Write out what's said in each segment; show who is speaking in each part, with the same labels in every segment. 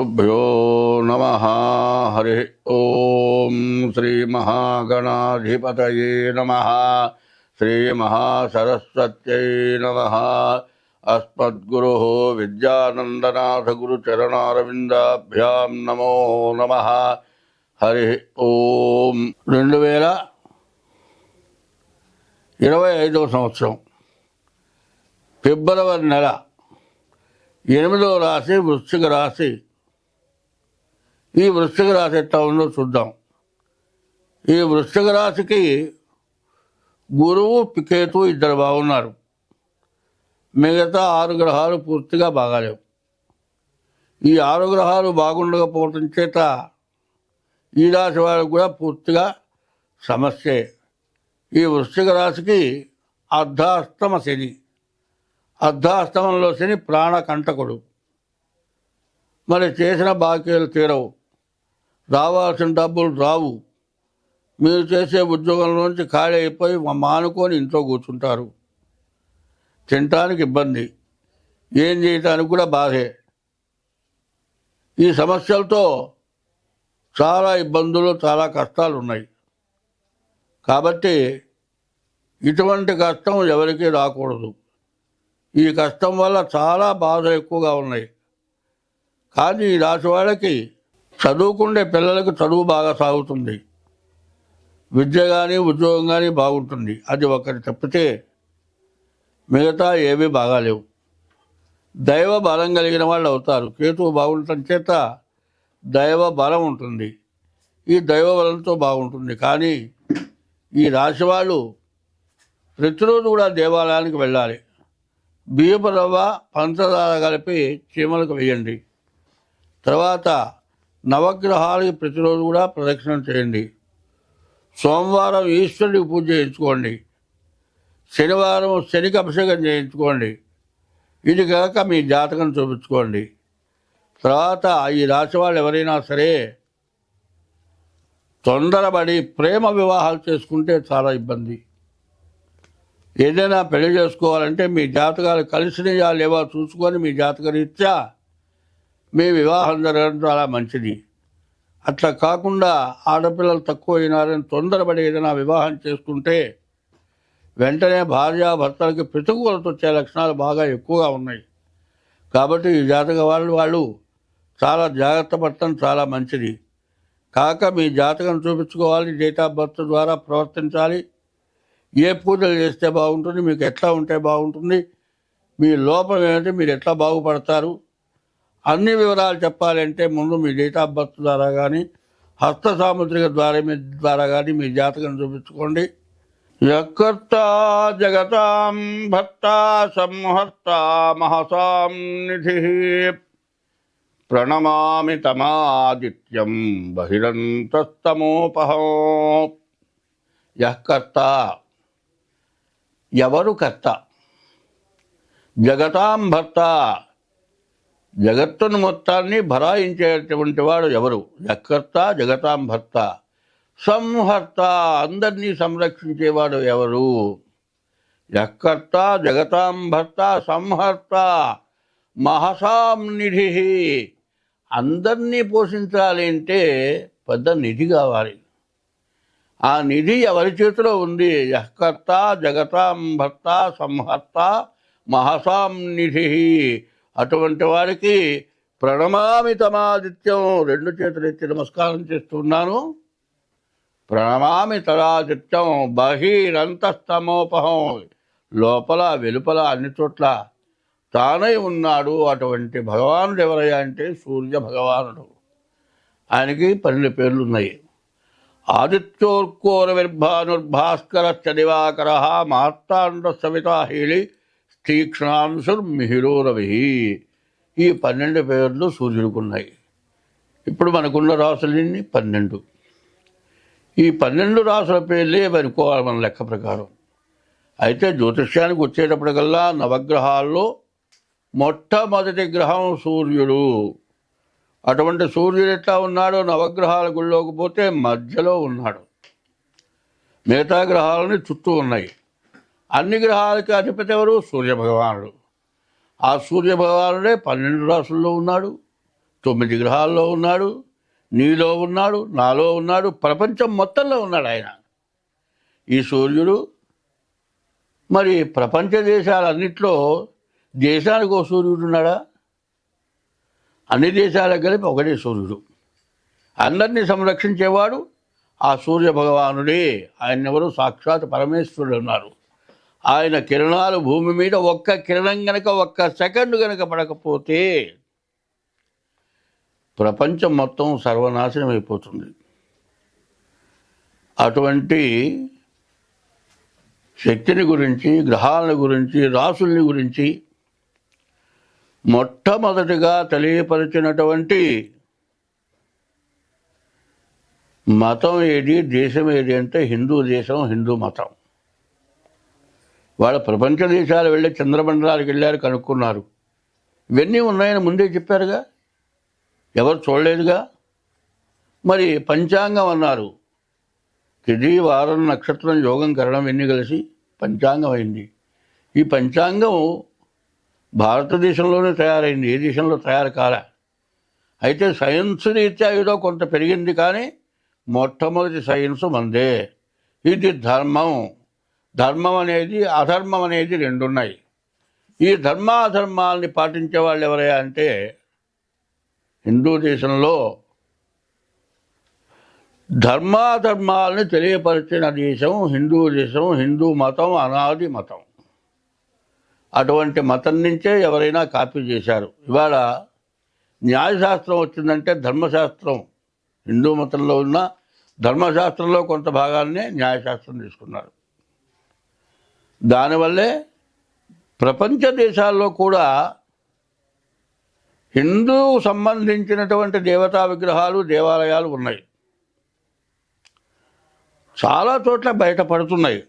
Speaker 1: గురుభ్యో నమ హరి ఓం శ్రీ మహాగణాధిపతయే నమ శ్రీ మహాసరస్వత్యై నమ అస్మద్గురు విద్యానందనాథగురుచరణారవిందాభ్యాం నమో నమ హరి ఓం రెండు వేల ఇరవై ఐదవ సంవత్సరం ఫిబ్రవరి నెల ఎనిమిదవ రాశి వృశ్చిక రాశి ఈ వృశ్చిక రాశి ఎట్లా ఉందో చూద్దాం. ఈ వృశ్చిక రాశికి గురువు పికేతు ఇద్దరు బాగున్నారు. మిగతా ఆరు గ్రహాలు పూర్తిగా బాగాలేవు. ఈ ఆరు గ్రహాలు బాగుండకపోవటం చేత ఈ రాశి వారికి కూడా పూర్తిగా సమస్యే. ఈ వృశ్చిక రాశికి అర్ధాష్టమ శని. అర్ధాష్టమంలో శని ప్రాణకంటకుడు. మరి చేసిన బాకీలు తీరవు. రావాల్సిన డబ్బులు రావు. మీరు చేసే ఉద్యోగంలోంచి ఖాళీ అయిపోయి మానుకొని ఇంట్లో కూర్చుంటారు. తినటానికి ఇబ్బంది. ఏం చేయటానికి కూడా బాధే. ఈ సమస్యలతో చాలా ఇబ్బందులు చాలా కష్టాలు ఉన్నాయి కాబట్టి ఇటువంటి కష్టం ఎవరికీ రాకూడదు. ఈ కష్టం వల్ల చాలా బాధ ఎక్కువగా ఉన్నాయి. కానీ ఈ రాశి వాళ్ళకి చదువుకుండే పిల్లలకు చదువు బాగా సాగుతుంది. విద్య కానీ ఉద్యోగం కానీ బాగుంటుంది. అది ఒకటి తప్పితే మిగతా ఏమీ బాగాలేవు. దైవ బలం కలిగిన వాళ్ళు అవుతారు. కేతువు బాగుండటం చేత దైవ బలం ఉంటుంది. ఈ దైవ బలంతో బాగుంటుంది. కానీ ఈ రాశి వాళ్ళు ప్రతిరోజు కూడా దేవాలయానికి వెళ్ళాలి. బియ్యపు రవ్వ పంచదార కలిపి చీమలకు వేయండి. తర్వాత నవగ్రహాలకి ప్రతిరోజు కూడా ప్రదక్షిణ చేయండి. సోమవారం ఈశ్వరుడికి పూజ చేయించుకోండి. శనివారం శనికి అభిషేకం చేయించుకోండి. ఇది కాక మీ జాతకం చూపించుకోండి. తర్వాత ఈ రాశి వాళ్ళు ఎవరైనా సరే తొందరపడి ప్రేమ వివాహాలు చేసుకుంటే చాలా ఇబ్బంది. ఏదైనా పెళ్ళి చేసుకోవాలంటే మీ జాతకాలు కలిసినయా లేవా చూసుకొని మీ జాతక రీత్యా మీ వివాహం జరగడం చాలా మంచిది. అట్లా కాకుండా ఆడపిల్లలు తక్కువ అయినారని తొందరపడి ఏదైనా వివాహం చేసుకుంటే వెంటనే భార్యాభర్తలకి ప్రతికూలత వచ్చే లక్షణాలు బాగా ఎక్కువగా ఉన్నాయి. కాబట్టి ఈ జాతక వాళ్ళు వాళ్ళు చాలా జాగ్రత్త పడటం చాలా మంచిది. కాక మీ జాతకం చూపించుకోవాలి డేట్ ఆఫ్ బర్త్ ద్వారా ప్రవర్తించాలి. ఏ పూజలు చేస్తే బాగుంటుంది మీకు ఎట్లా ఉంటే బాగుంటుంది మీ లోపం ఏమిటి మీరు ఎట్లా బాగుపడతారు అన్ని వివరాలు చెప్పాలంటే ముందు మీ డేట్ ఆఫ్ బర్త్ ద్వారా కానీ హస్త సాముద్రిక ద్వారా మీ ద్వారా కానీ మీ జాతకం చూపించుకోండి. యకర్త జగతాం భర్త సంహర్త మహసాం నిధి. ప్రణమామి తమాదిత్యం బహిరంతస్తమోపహం. యకర్త ఎవరు కర్త? జగతాం భర్త జగత్తును మొత్తాన్ని భరాయించేటువంటి వాడు ఎవరు? జకర్త జగతాంభర్త. సంహర్త అందరినీ సంరక్షించేవాడు ఎవరు? యకర్త జగతాంభర్త సంహర్త. మహసాం నిధి. అందరినీ పోషించాలి అంటే పెద్ద నిధి కావాలి. ఆ నిధి ఎవరి చేతిలో ఉంది? యకర్త జగతాంభర్త సంహర్త మహసాం నిధి. అటువంటి వారికి ప్రణమామి తమాదిత్యం రెండు చేతులు ఎత్తి నమస్కారం చేస్తున్నాను. ప్రణమామి తదాదిత్యం బహిరంతస్తమోపహం. లోపల వెలుపల అన్ని చోట్ల తానై ఉన్నాడు అటువంటి భగవానుడు ఎవరయ్యా అంటే సూర్య భగవానుడు. ఆయనకి పన్నెండు పేర్లు ఉన్నాయి ఆదిత్యోర్కోరవిర్భానుర్భాస్కర మహత్తాండ మార్తాండ సవితా హీళి తీక్ష్ణాంశుర్మిహిరోరవి ఈ పన్నెండు పేర్లు సూర్యుడికున్నాయి. ఇప్పుడు మనకున్న రాసులన్నీ పన్నెండు. ఈ పన్నెండు రాసుల పేర్లే అనుకోవాలి మన లెక్క ప్రకారం. అయితే జ్యోతిష్యానికి వచ్చేటప్పటికల్లా నవగ్రహాల్లో మొట్టమొదటి గ్రహం సూర్యుడు. అటువంటి సూర్యుడు ఎట్లా ఉన్నాడో నవగ్రహాల గుళ్ళోకి పోతే మధ్యలో ఉన్నాడు. మిగతా గ్రహాలని చుట్టూ ఉన్నాయి. అన్ని గ్రహాలకి అధిపతి ఎవరు? సూర్యభగవానుడు. ఆ సూర్యభగవానుడే పన్నెండు రాసుల్లో ఉన్నాడు తొమ్మిది గ్రహాల్లో ఉన్నాడు నీలో ఉన్నాడు నాలో ఉన్నాడు ప్రపంచం మొత్తంలో ఉన్నాడు ఆయన. ఈ సూర్యుడు మరి ప్రపంచ దేశాలన్నిట్లో దేశానికి ఒక సూర్యుడు ఉన్నాడా? అన్ని దేశాలకు కలిపి ఒకటే సూర్యుడు. అందరినీ సంరక్షించేవాడు ఆ సూర్య భగవానుడే ఆయన ఎవరు సాక్షాత్ పరమేశ్వరుడు ఉన్నారు ఆయన కిరణాలు భూమి మీద ఒక్క కిరణం గనక ఒక్క సెకండ్ గనక పడకపోతే ప్రపంచం మొత్తం సర్వనాశనం అయిపోతుంది. అటువంటి శక్తిని గురించి గ్రహాల గురించి రాసుల్ని గురించి మొట్టమొదటిగా తెలియపరిచినటువంటి మతం ఏది దేశం ఏది అంటే హిందూ దేశం హిందూ మతం. వాళ్ళ ప్రపంచ దేశాలు వెళ్ళి చంద్రమండలాలకు వెళ్ళారు కనుక్కున్నారు. ఇవన్నీ ఉన్నాయని ముందే చెప్పారుగా. ఎవరు చూడలేదుగా. మరి పంచాంగం అన్నారు. తిది వారం నక్షత్రం యోగం కరణం ఎన్ని కలిసి పంచాంగం అయింది. ఈ పంచాంగం భారతదేశంలోనే తయారైంది ఏ దేశంలో తయారు కాలే. అయితే సైన్స్ రీత్యా ఏదో కొంత పెరిగింది కానీ మొట్టమొదటి సైన్స్ మందే. ఇది ధర్మం. ధర్మం అనేది అధర్మం అనేది రెండు ఉన్నాయి ఈ ధర్మాధర్మాల్ని పాటించే వాళ్ళు ఎవరయ్యా అంటే హిందూ దేశంలో ధర్మాధర్మాలని తెలియపరిచిన దేశం హిందూ దేశం హిందూ మతం అనాది మతం. అటువంటి మతం నుంచే ఎవరైనా కాపీ చేశారు. ఇవాళ న్యాయశాస్త్రం వచ్చిందంటే ధర్మశాస్త్రం. హిందూ మతంలో ఉన్న ధర్మశాస్త్రంలో కొంత భాగాన్నే న్యాయశాస్త్రం తీసుకున్నారు. దానివల్లే ప్రపంచ దేశాల్లో కూడా హిందూ సంబంధించినటువంటి దేవతా విగ్రహాలు దేవాలయాలు ఉన్నాయి. చాలా చోట్ల బయటపడుతున్నాయి.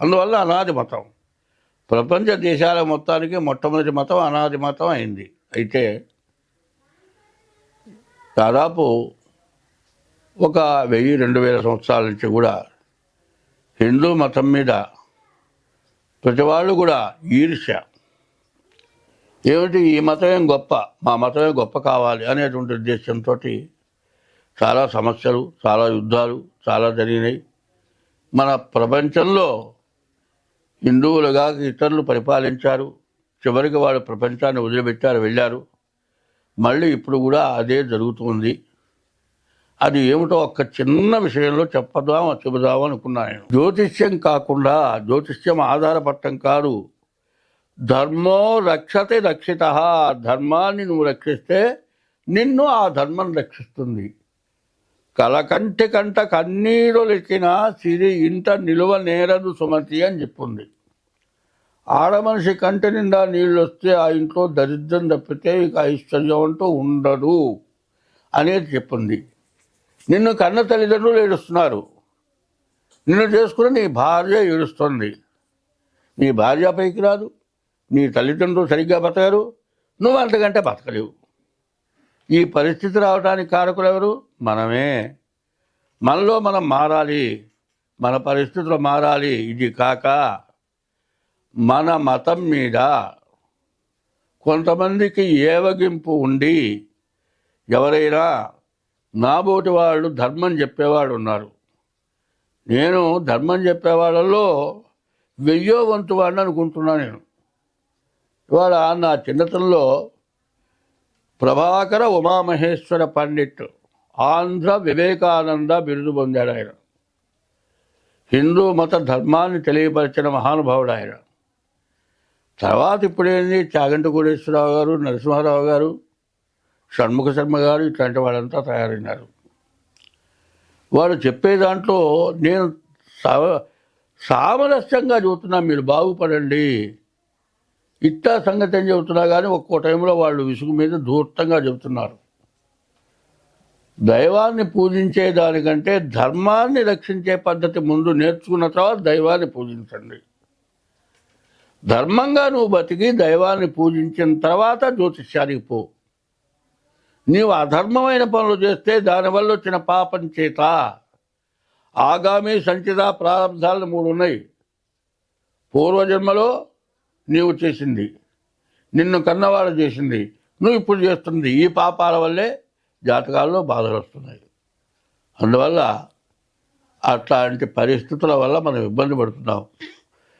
Speaker 1: అందువల్ల అనాది మతం. ప్రపంచ దేశాల మొత్తానికి మొట్టమొదటి మతం అనాది మతం అయింది. అయితే దాదాపు ఒక వెయ్యి రెండు వేల సంవత్సరాల నుంచి కూడా హిందూ మతం మీద ప్రతి వాళ్ళు కూడా ఈర్ష్య. ఏమిటి? ఈ మతమేం గొప్ప? మా మతమే గొప్ప కావాలి అనేటువంటి ఉద్దేశంతో చాలా సమస్యలు చాలా యుద్ధాలు చాలా జరిగినాయి. మన ప్రపంచంలో హిందువులుగా ఇతరులు పరిపాలించారు. చివరికి వాళ్ళు ప్రపంచాన్ని వదిలిపెట్టారు వెళ్ళారు. మళ్ళీ ఇప్పుడు కూడా అదే జరుగుతుంది అది ఏమిటో ఒక్క చిన్న విషయంలో చెప్పదాం చెబుదాం అనుకున్నాను నేను. జ్యోతిష్యం కాకుండా జ్యోతిష్యం ఆధారపడటం కాదు. ధర్మో రక్షతే రక్షిత. ధర్మాన్ని నువ్వు రక్షిస్తే నిన్ను ఆ ధర్మం రక్షిస్తుంది. కలకంటి కంట కన్నీరు లెక్కిన సిరి ఇంట నిలువ నేరదు సుమతి అని చెప్పింది. ఆడమనిషి కంటి నిండా నీళ్ళు వస్తే ఆ ఇంట్లో దరిద్రం తప్పితే ఇక ఐశ్వర్యం అంటూ ఉండదు అనేది చెప్పింది. నిన్ను కన్న తల్లిదండ్రులు ఏడుస్తున్నారు. నిన్ను చేసుకుని నీ భార్య ఏడుస్తుంది. నీ భార్య పైకి రాదు. నీ తల్లిదండ్రులు సరిగ్గా బతకరు. నువ్వు అంతకంటే బతకలేవు. ఈ పరిస్థితి రావడానికి కారకులు ఎవరు? మనమే. మనలో మనం మారాలి. మన పరిస్థితులు మారాలి. ఇది కాక మన మతం మీద కొంతమందికి ఏవగింపు ఉండి ఎవరైనా నాబోటి వాళ్ళు ధర్మం చెప్పేవాడు ఉన్నారు. నేను ధర్మం చెప్పేవాళ్ళలో వెయ్యో వంతు వాడిని అనుకుంటున్నా నేను. ఇవాళ నా చిన్నతనంలో ప్రభాకర ఉమామహేశ్వర పండిట్ ఆంధ్ర వివేకానంద బిరుదు పొందాడు ఆయన. హిందూ మత ధర్మాన్ని తెలియపరిచిన మహానుభావుడు ఆయన. తర్వాత ఇప్పుడేంది? చాగంటి కోటేశ్వరరావు గారు నరసింహారావు గారు షణ్ముఖ శర్మ గారు ఇట్లాంటి వాళ్ళంతా తయారైనారు. వారు చెప్పే దాంట్లో నేను సామరస్యంగా చెబుతున్నా మీరు బాగుపడండి. ఇట్టా సంగతి ఏం చెబుతున్నా కానీ ఒక్కో టైంలో వాళ్ళు విసుగు మీద దూర్తంగా చెబుతున్నారు. దైవాన్ని పూజించే దానికంటే ధర్మాన్ని రక్షించే పద్ధతి ముందు నేర్చుకున్న తర్వాత దైవాన్ని పూజించండి. ధర్మంగా నువ్వు బతికి దైవాన్ని పూజించిన తర్వాత జ్యోతిష్యానికి పో. నీవు అధర్మమైన పనులు చేస్తే దానివల్ల వచ్చిన పాపం చేత. ఆగామి సంచిత ప్రారంధాలు మూడు ఉన్నాయి. పూర్వజన్మలో నీవు చేసింది. నిన్ను కన్నవాడు చేసింది. నువ్వు ఇప్పుడు చేస్తుంది. ఈ పాపాల వల్లే జాతకాల్లో బాధలు వస్తున్నాయి. అందువల్ల అట్లాంటి పరిస్థితుల వల్ల మనం ఇబ్బంది పడుతున్నాం.